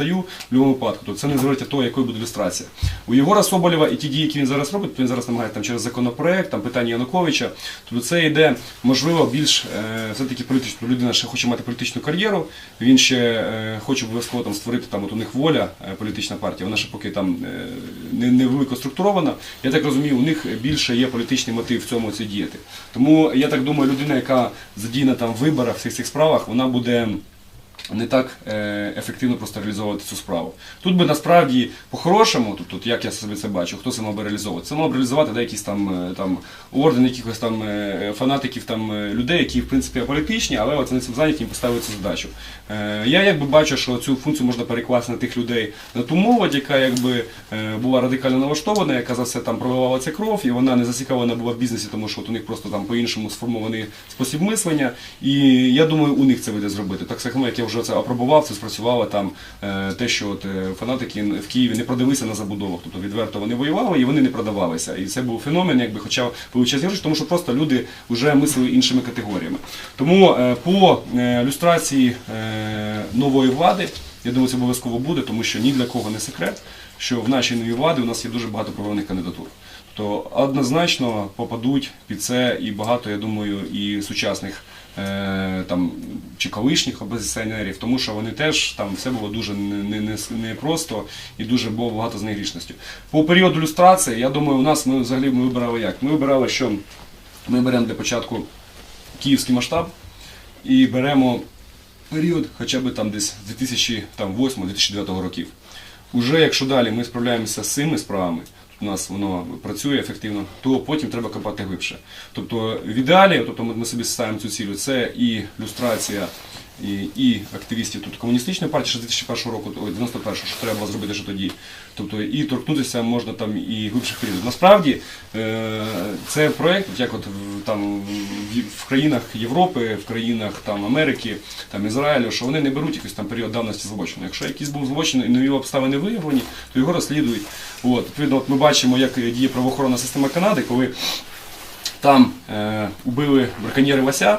встаю в будь-якому випадку. Тобто це не залежить від того, якою буде ілюстрація. У Єгора Соболєва і ті дії, які він зараз робить, він зараз намагається там через законопроект, там питання Януковича. Тобто це йде можливо більш е, все-таки політично. Людина ще хоче мати політичну кар'єру. Він ще е, хоче обов'язково там створити там от у них воля, е, політична партія. Вона ще поки там не, не структурована. Я так розумію, у них більше є політичний мотив в цьому це діяти. Тому я так думаю, людина, яка задіяна там в виборах, в всіх цих справах, вона буде не так е, ефективно просто реалізовувати цю справу. Тут би насправді по-хорошому, тобто от як я собі це бачу, хто це мав би реалізовувати? Це мав би реалізувати де якісь там, е, там орден якихось там е, фанатиків там людей, які в принципі політичні, але от вони цим зайняті їм поставили цю задачу. Е, я якби бачу, що цю функцію можна перекласти на тих людей, на ту молодь, яка якби була радикально налаштована, яка за все там проливала ця кров, і вона не зацікавлена була в бізнесі, тому що от у них просто там по-іншому сформований спосіб мислення. І я думаю, у них це вийде зробити. Так само, як я вже це апробував, це спрацювало там е, те, що от е, фанатики в Києві не продалися на забудовах, тобто відверто вони воювали і вони не продавалися. І це був феномен, якби хоча величезні гроші, тому що просто люди вже мислили іншими категоріями. Тому е, по люстрації нової влади, я думаю, це обов'язково буде, тому що ні для кого не секрет, що в нашій новій владі у нас є дуже багато провальних кандидатур. То однозначно попадуть під це і багато, я думаю, і сучасних е, там чи колишніх опозиціонерів, тому що вони теж там все було дуже не, не, не і дуже було багато з них грішності. По періоду люстрації, я думаю, у нас ми взагалі ми вибирали як? Ми вибирали, що ми беремо для початку київський масштаб і беремо період хоча б там десь 2008-2009 років. Уже якщо далі ми справляємося з цими справами, у нас воно працює ефективно, то потім треба копати глибше. Тобто в ідеалі, тобто ми собі ставимо цю цілю, це і люстрація. І, і активістів тут комуністичної партії ще з 2001 року, ой, 91 що треба зробити ще тоді. Тобто і торкнутися можна там і глибших періодів. Насправді е, це проект, як от там в країнах Європи, в країнах там Америки, там Ізраїлю, що вони не беруть якийсь там період давності злочину. Якщо якийсь був злочин і нові обставини виявлені, то його розслідують. От, відповідно, от ми бачимо, як діє правоохоронна система Канади, коли там е, убили браконьєри Вася,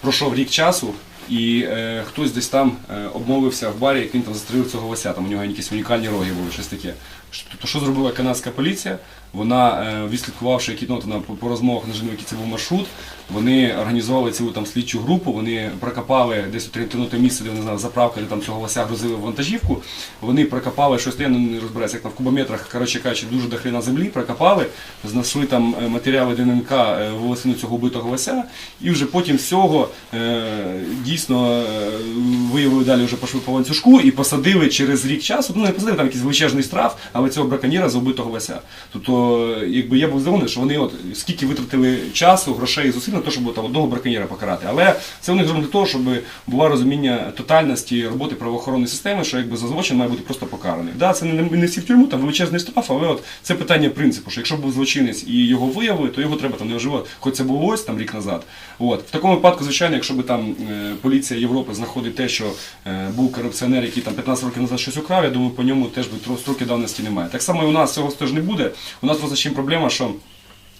пройшов рік часу, і е, хтось десь там е, обмовився в барі, як він там застрелив цього лося, там у нього якісь унікальні роги були, щось таке. Тобто, що зробила канадська поліція? Вона, е, відслідкувавши, які ну, вона по, розмовах на який це був маршрут, вони організували цілу там слідчу групу, вони прокопали десь орієнтовне місце, де не знаю, заправка, де там цього лося грузили в вантажівку. Вони прокопали щось, я не розбираюся, як в кубометрах, коротше кажучи, дуже до хрена землі, прокопали, знайшли там е, матеріали ДНК е, волосину цього вбитого лося, і вже потім з цього дійсно виявили далі вже пошли по ланцюжку і посадили через рік часу, ну не посадили там якийсь величезний штраф, але цього браконьєра за вбитого лося. Тобто, якби я був здивований, що вони от скільки витратили часу, грошей і зусиль на те, щоб там одного браконьєра покарати. Але це вони зроблено для того, щоб було розуміння тотальності роботи правоохоронної системи, що якби за злочин має бути просто покараний. Да, це не, не всі в тюрму, там величезний штраф, але от це питання принципу, що якщо був злочинець і його виявили, то його треба там не вживати, хоч це було ось там рік назад. От в такому випадку, звичайно, якщо би там е, поліція Європи знаходить те, що е, був корупціонер, який там 15 років назад щось украв, я думаю, по ньому теж би строки давності немає. Так само і у нас цього теж не буде. У нас просто з чим проблема, що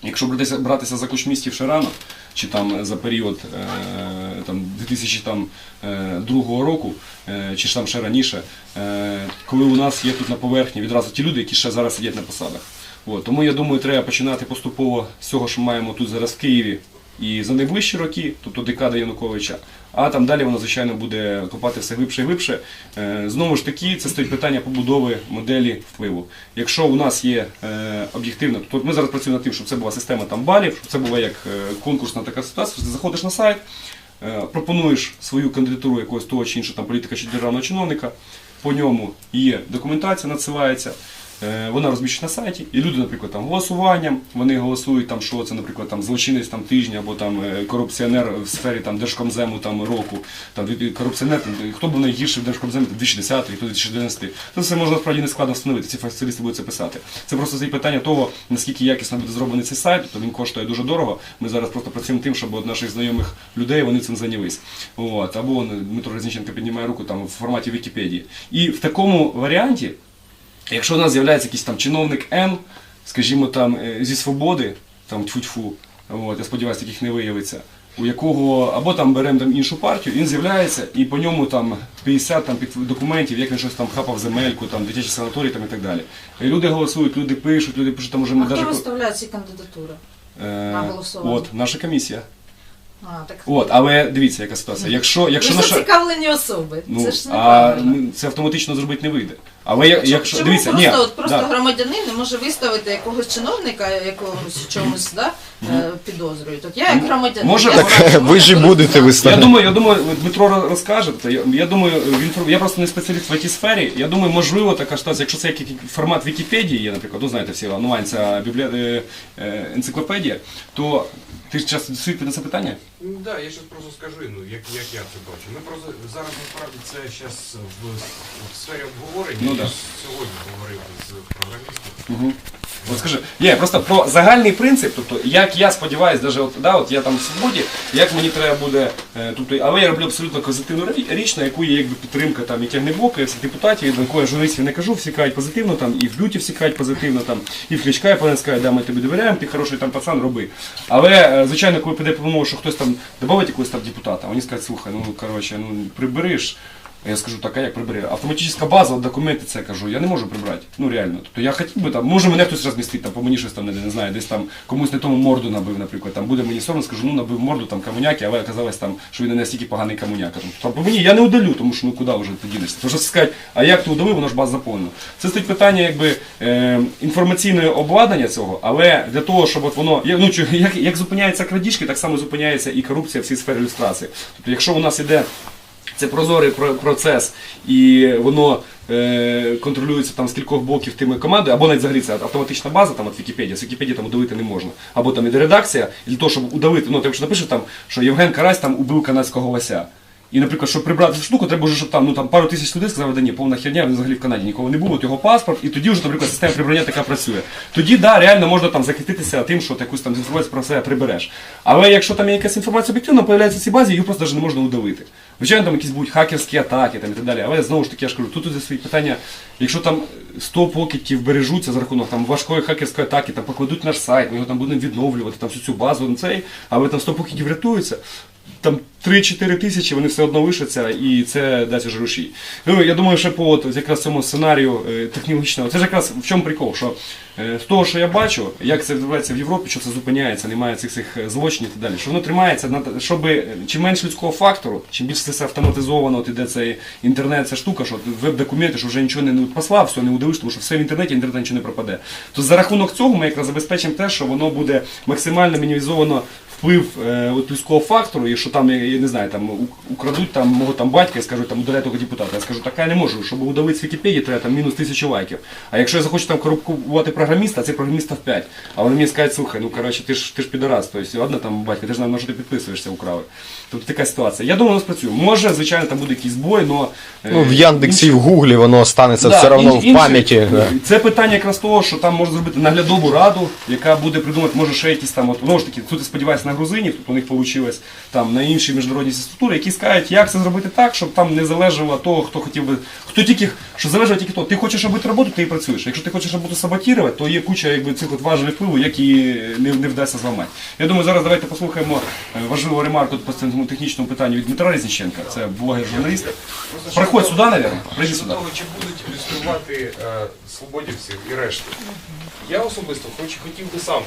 Якщо братися, за кучмістів ще рано, чи там за період е, там, 2002 року, е, чи ж там ще раніше, е, коли у нас є тут на поверхні відразу ті люди, які ще зараз сидять на посадах. От, тому я думаю, треба починати поступово з цього, що маємо тут зараз в Києві, і за найближчі роки, тобто декада Януковича, а там далі воно, звичайно, буде копати все глибше і глибше. Е, Знову ж таки, це стоїть питання побудови моделі впливу. Якщо у нас є е, об'єктивно, то ми зараз працюємо над тим, щоб це була система там балів, щоб це була як е, конкурсна така ситуація, ти заходиш на сайт, пропонуєш свою кандидатуру якогось того чи іншого там, політика чи державного чиновника, по ньому є документація, надсилається. Е, Вона розміщена на сайті, і люди, наприклад, там голосуванням, вони голосують там, що це, наприклад, там злочинець там тижня або там е, корупціонер в сфері там Держкомзему там року, там корупціонер, там, хто був найгірший в Держкомземі 2010, хто 2011. Це все можна справді не складно встановити. Ці спеціалісти будуть це писати. Це просто це питання того, наскільки якісно буде зроблений цей сайт, то він коштує дуже дорого. Ми зараз просто працюємо тим, щоб от наших знайомих людей вони цим зайнялись. От або Дмитро Резніченко піднімає руку там в форматі Вікіпедії. І в такому варіанті. Якщо у нас з'являється якийсь там чиновник Н, скажімо там е, зі свободи, там тьфу-тьфу, я сподіваюся, таких не виявиться, у якого або там беремо там іншу партію, він з'являється і по ньому там 50 там, під документів, як він щось там хапав земельку, там дитячі санаторії там, і так далі. І люди голосують, люди пишуть, люди пишуть, там уже А ми хто даже... виставляє ці кандидатури? Е, на голосування? От, наша комісія. А, так От, але дивіться, яка ситуація. Якщо, якщо наша... зацікавлені особи. Ну, це ж а ну, це автоматично зробити не вийде. Але я- якщо Чому дивіться, просто, ні, от просто да. громадянин не може виставити якогось чиновника, якогось чомусь да, е, підозрюють. От я як громадянин. Може, я так, знаю, ви ж і будете користуватися. Я виставляти. думаю, я думаю, Дмитро роз- розкаже. Та Я, я думаю, він я просто не спеціаліст в it сфері. Я думаю, можливо, така ситуація, якщо це який формат Вікіпедії є, наприклад, ну знаєте всі онлайн ця біблія е, е, енциклопедія, то ти ж часто світ на це питання? Ну да, я зараз просто скажу, ну як, як я це бачу. Ми просто зараз насправді це зараз в, в сфері обговорення. Ну да. сьогодні говорив з програмістом. Угу. От скажи, є просто про загальний принцип, тобто як я сподіваюся, даже от, да, от я там в свободі, як мені треба буде, е, тобто, але я роблю абсолютно позитивну рі- річ, на яку є якби підтримка там і тягнебока, і всіх депутатів, і до якої журналістів не кажу, всі кажуть позитивно, там, і в люті всі кажуть позитивно, там, і в Кличка, і пане скаже, да, ми тобі довіряємо, ти хороший там пацан, роби. Але, е, звичайно, коли піде помова, що хтось там додавить якогось там депутата, вони скажуть, слухай, ну коротше, ну прибереш. А я скажу, так, а як прибери? Автоматична база, документи це кажу, я не можу прибрати. Ну реально. Тобто я хотів би там, може мене хтось розмістить, там по мені щось там не, не знаю, десь там комусь не тому морду набив, наприклад. Там буде мені соромно, скажу, ну набив морду там комуняки, але оказалось там, що він не настільки поганий комуняка. Там, там по мені я не удалю, тому що ну куди вже ти дінешся. Тому що сказати, а як ти удалив, воно ж база заповнена. Це стоїть питання якби е, інформаційного обладнання цього, але для того, щоб от воно, як, ну, як, як зупиняються крадіжки, так само зупиняється і корупція в цій сфері ілюстрації. Тобто, якщо у нас іде це прозорий про- процес, і воно е, контролюється там з кількох боків тими командою, або навіть взагалі це автоматична база, там от Вікіпедія, з Вікіпедії там удавити не можна. Або там іде редакція, для того, щоб удавити, ну, ти якщо напишеш там, що Євген Карась там убив канадського лося. І, наприклад, щоб прибрати цю штуку, треба вже, щоб там, ну, там пару тисяч людей сказали, да ні, повна херня, він взагалі в Канаді ніколи не був, от його паспорт, і тоді вже, наприклад, система прибрання така працює. Тоді, да, реально можна там захиститися тим, що ти якусь там інформацію про себе прибереш. Але якщо там є якась інформація об'єктивна, появляється в цій базі, її просто навіть не можна удавити. Звичайно, там якісь будуть хакерські атаки там, і так далі. Але знову ж таки, я ж кажу, тут тут свої питання, якщо там 100 покидьків бережуться за рахунок там, важкої хакерської атаки, там покладуть наш сайт, ми його там будемо відновлювати, там всю цю базу, цей, але там 100 покидьків врятуються. Там 3-4 тисячі вони все одно лишаться, і це дасть уже рушій. Ну, я думаю, що по от, якраз цьому сценарію е, технологічного, це ж якраз в чому прикол, що е, з того, що я бачу, як це відбувається в Європі, що це зупиняється, немає цих цих е, злочинів і так далі, що воно тримається, на- щоб е, чим менше людського фактору, чим більше це все автоматизовано, от іде цей інтернет, ця штука, що веб-документи, що вже нічого не, не послав, все не удивиш, тому що все в інтернеті, інтернет нічого не пропаде. То за рахунок цього ми якраз забезпечимо те, що воно буде максимально мінімізовано вплив е, от людського фактору, і що там, я, я не знаю, там у- украдуть там мого там батька і скажуть, там удаляй того депутата. Я скажу, так я не можу, щоб удалити з Вікіпедії, треба там мінус тисячу лайків. А якщо я захочу там корупкувати програміста, а це програміста в 5. А вони мені скажуть, слухай, ну коротше, ти ж ти ж підарас, тобто, ладно там батько, ти ж на що ти підписуєшся, украли. Тобто така ситуація. Я думаю, воно спрацює. Може, звичайно, там буде якийсь бой, но е, Ну, в Яндексі в Гуглі воно останеться Да, все одно ін- в інші- пам'яті. да. Це питання якраз того, що там можна зробити наглядову раду, яка буде придумати, може ще якісь там, от, знову ж таки, тут я сподіваюся на грузинів, тут у них вийшло там на інші міжнародні структури, які скажуть, як це зробити так, щоб там не залежало того, хто хотів би, хто тільки, що залежало тільки того, ти хочеш робити роботу, ти і працюєш. Якщо ти хочеш роботу саботувати, то є куча якби, цих от важелів впливу, які не, не вдасться зламати. Я думаю, зараз давайте послухаємо е, важливу ремарку по цьому технічному питанню від Дмитра Резніченка, це блогер-журналіст. Проходь сюди, мабуть, прийди сюди. чи будуть ілюструвати е, свободівців і решту. Я особисто хоч хотів би сам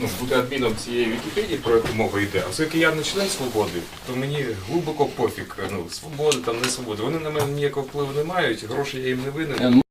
ну, бути адміном цієї Вікіпедії, про яку мова йде, оскільки я не член свободи, то мені глибоко пофіг. Ну, свобода там не свобода. Вони на мене ніякого впливу не мають, грошей я їм не винен.